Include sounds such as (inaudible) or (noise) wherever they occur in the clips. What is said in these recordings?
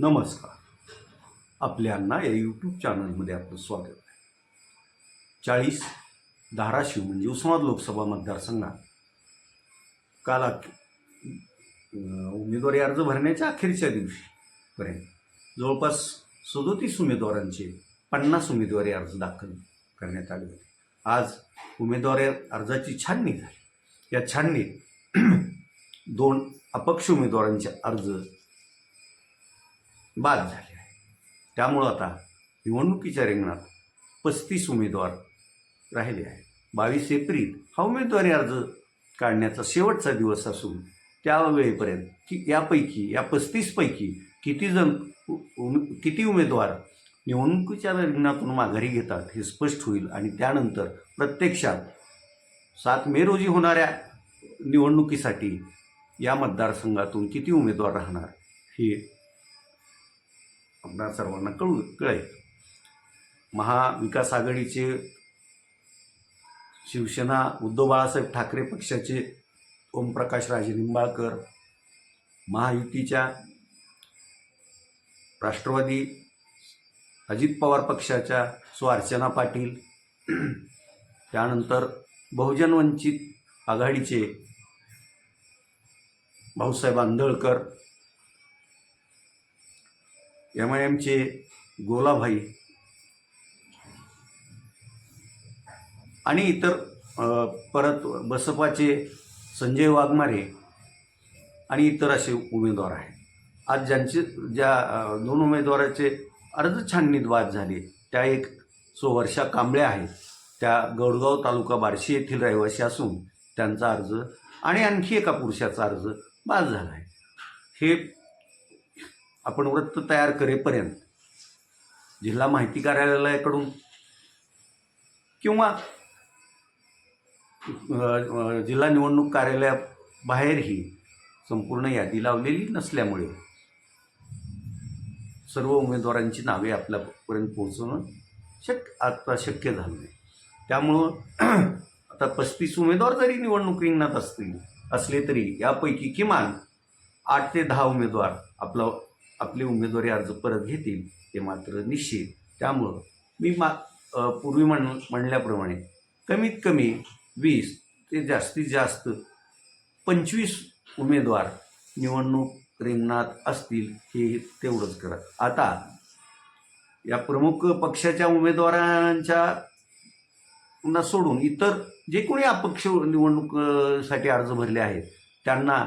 नमस्कार. आपल्यांना या यूट्यूब चॅनलमध्ये आपलं स्वागत आहे. चाळीस धाराशिव म्हणजे उस्मानाबाद लोकसभा मतदारसंघात काल उमेदवारी अर्ज भरण्याच्या अखेरच्या दिवशीपर्यंत जवळपास सदोतीस उमेदवारांचे पन्नास उमेदवारी अर्ज दाखल करण्यात आले होते. आज उमेदवारी अर्जाची छाननी झाली. या छाननीत (clears throat) दोन अपक्ष उमेदवारांचे अर्ज बाद झाले आहे. त्यामुळं आता निवडणुकीच्या रिंगणात पस्तीस उमेदवार राहिले आहेत. बावीस एप्रिल हा उमेदवारी अर्ज काढण्याचा शेवटचा दिवस असून त्या वेळेपर्यंत की यापैकी या पस्तीसपैकी किती जण उम- किती उमेदवार निवडणुकीच्या रिंगणातून माघारी घेतात हे स्पष्ट होईल आणि त्यानंतर प्रत्यक्षात सात मे रोजी होणाऱ्या निवडणुकीसाठी या मतदारसंघातून किती उमेदवार राहणार हे आपल्या सर्वांना कळू कळेल. महाविकास आघाडीचे शिवसेना उद्धव बाळासाहेब ठाकरे पक्षाचे ओमप्रकाश राजे निंबाळकर महायुतीच्या राष्ट्रवादी अजित पवार पक्षाच्या सो. पाटील त्यानंतर बहुजन वंचित आघाडीचे भाऊसाहेब आंधळकर एम आय एमचे गोलाभाई. आणि इतर परत बसपाचे संजय वाघमारे आणि इतर असे उमेदवार आहेत. आज ज्यांचे ज्या दोन उमेदवाराचे अर्ज छाननीत वाद झाले त्या एक सो वर्षा कांबळे आहेत. त्या गौडगाव तालुका बार्शी येथील रहिवासी असून त्यांचा अर्ज आणि आणखी एका पुरुषाचा अर्ज बाद झाला आहे. हे आपण वृत्त तयार करेपर्यंत जिल्हा माहिती कार्यालयाकडून किंवा जिल्हा निवडणूक कार्यालयाबाहेरही संपूर्ण यादी लावलेली नसल्यामुळे सर्व उमेदवारांची नावे आपल्यापर्यंत पोहोचवणं शक्य आता शक्य झालं नाही. त्यामुळं आता पस्तीस उमेदवार जरी निवडणूक रिंगणात असतील असले तरी यापैकी किमान आठ ते दहा उमेदवार आपला आपले उमेदवारी अर्ज परत घेतील ते मात्र निश्चित. त्यामुळं मी मा पूर्वी म्हण म्हणल्याप्रमाणे कमीत कमी वीस ते जास्तीत जास्त पंचवीस उमेदवार निवडणूक रिंगणात असतील हे तेवढंच करा. आता या प्रमुख पक्षाच्या उमेदवारांच्या ना सोडून इतर जे कोणी अपक्ष निवडणुकीसाठी अर्ज भरले आहेत त्यांना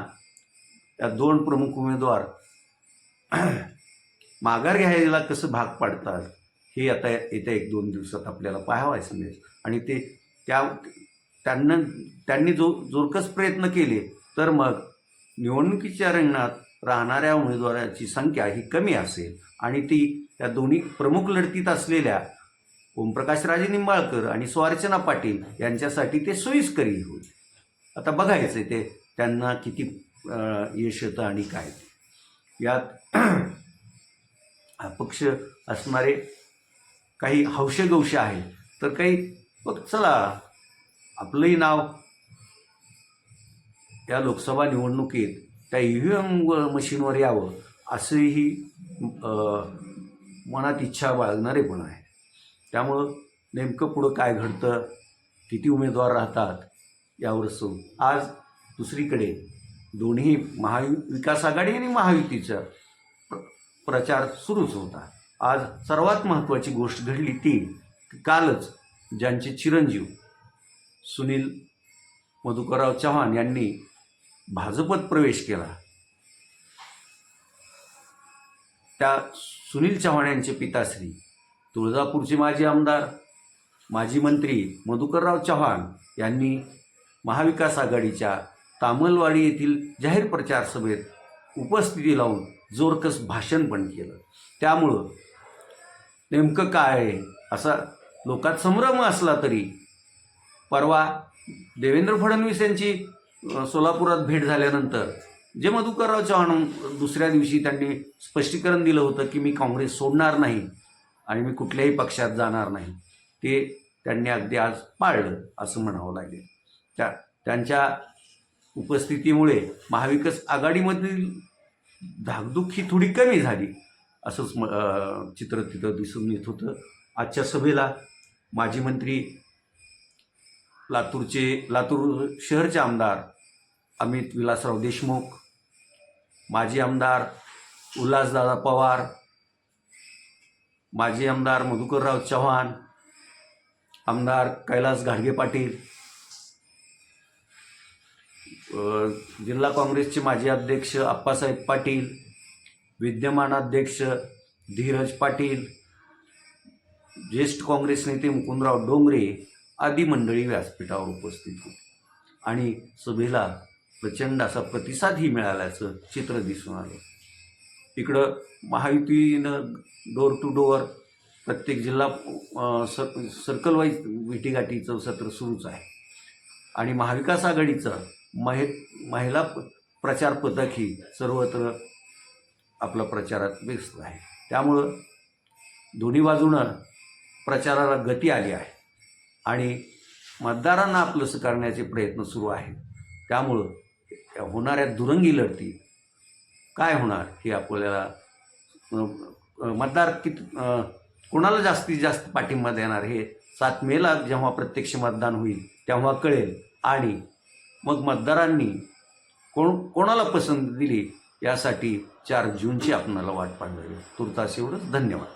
या दोन प्रमुख उमेदवार (clears throat) माघार घ्यायला कसं भाग पाडतात हे आता येत्या एक दोन दिवसात आपल्याला पाहावायचं मिळेल आणि ते त्या त्यांना त्यांनी जो जोरकस प्रयत्न केले तर मग निवडणुकीच्या रंगणात राहणाऱ्या उमेदवाराची संख्या ही कमी असेल. आणि ती त्या दोन्ही प्रमुख लढतीत असलेल्या ओमप्रकाश राजे निंबाळकर आणि स्वार्चना पाटील यांच्यासाठी ते सोयीस्करही होईल. आता बघायचं ते त्यांना किती यश येतं आणि काय. ते यात (clears throat) अपक्ष असणारे काही हौशगौश आहे आहेत. तर काही बघ चला आपलंही नाव या लोकसभा निवडणुकीत त्या ई व्ही एम मशीनवर यावं असंही मनात इच्छा बाळगणारे पण आहे त्यामुळं नेमकं पुढं काय घडतं किती उमेदवार राहतात यावर सो आज दुसरीकडे दोन्ही महाविकास आघाडी आणि महायुतीचा प्र प्रचार सुरूच होता. आज सर्वात महत्त्वाची गोष्ट घडली ती कालच ज्यांचे चिरंजीव सुनील मधुकरराव चव्हाण यांनी भाजपत प्रवेश केला. त्या सुनील चव्हाण यांचे पिताश्री तुळजापूरचे माजी आमदार माजी मंत्री मधुकरराव चव्हाण यांनी महाविकास आघाडीच्या तामलवाडी येथील जाहीर प्रचार सभेत उपस्थिती लावून जोरकस भाषण पण केलं. त्यामुळं नेमकं काय आहे असा लोकात संभ्रम असला तरी परवा देवेंद्र फडणवीस यांची सोलापुरात भेट झाल्यानंतर जे मधुकरराव चव्हाण दुसऱ्या दिवशी त्यांनी स्पष्टीकरण दिलं होतं की मी काँग्रेस सोडणार नाही आणि मी कुठल्याही पक्षात जाणार नाही ते त्यांनी अगदी आज पाळलं असं म्हणावं लागेल. त्या त्यांच्या उपस्थितीमुळे महाविकास आघाडीमधील धाकधूक ही थोडी कमी झाली असंच म चित्र तिथं दिसून येत होतं. आजच्या सभेला माजी मंत्री लातूरचे लातूर शहरचे आमदार अमित विलासराव देशमुख माजी आमदार उल्हासदादा पवार माजी आमदार मधुकरराव चव्हाण आमदार कैलास घाडगे पाटील जिल्हा काँग्रेसचे माजी अध्यक्ष आप्पासाहेब पाटील विद्यमान अध्यक्ष धीरज पाटील ज्येष्ठ काँग्रेस नेते मुकुंदराव डोंगरे आदी मंडळी व्यासपीठावर उपस्थित होती. आणि सभेला प्रचंड असा प्रतिसादही मिळाल्याचं चित्र दिसून आलं. इकडं महायुतीनं डोर टू डोअर प्रत्येक जिल्हा सर सर्कल वाईज भेटीगाठीचं सत्र सुरूच आहे. आणि महाविकास आघाडीचं महि महिला प- पथक ही सर्वत्र आपला प्रचारात व्यस्त आहे. त्यामुळं दोन्ही बाजूनं प्रचाराला गती आली आहे आणि मतदारांना आपलंसं करण्याचे प्रयत्न सुरू आहेत. त्यामुळं होणाऱ्या दुरंगी लढती काय होणार हे आपल्याला मतदार किती कोणाला जास्तीत जास्त पाठिंबा देणार हे सात मेला जेव्हा प्रत्यक्ष मतदान होईल तेव्हा कळेल आणि मग मतदारांनी कोण कोणाला पसंत दिली यासाठी चार जूनची आपणाला वाट पाहावी तुर्तास एवढंच धन्यवाद.